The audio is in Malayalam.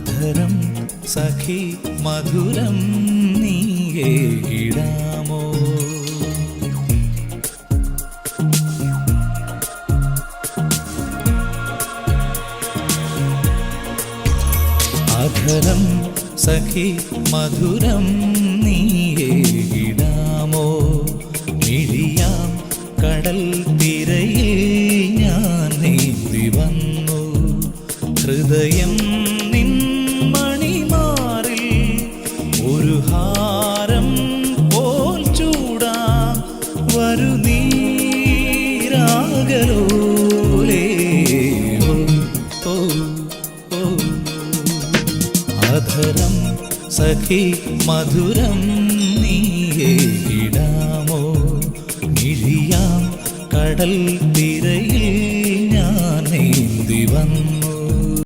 അധരം സഖി മധുരം നീയേ ഇടാമോ? അധരം സഖി മധുരം നീയേ ഇടാമോ? മിഴിയാം കടൽ തിരയിൽ ഞാൻ നീന്തി വന്നു. ഹൃദയം വരു നീരാകലോലേ ഓ ഓ. അധരം സഖി മധുരം നീയേ ഇടാമോ? മിഴിയാം കടൽ തിരയിൽ ഞാൻ നീന്തി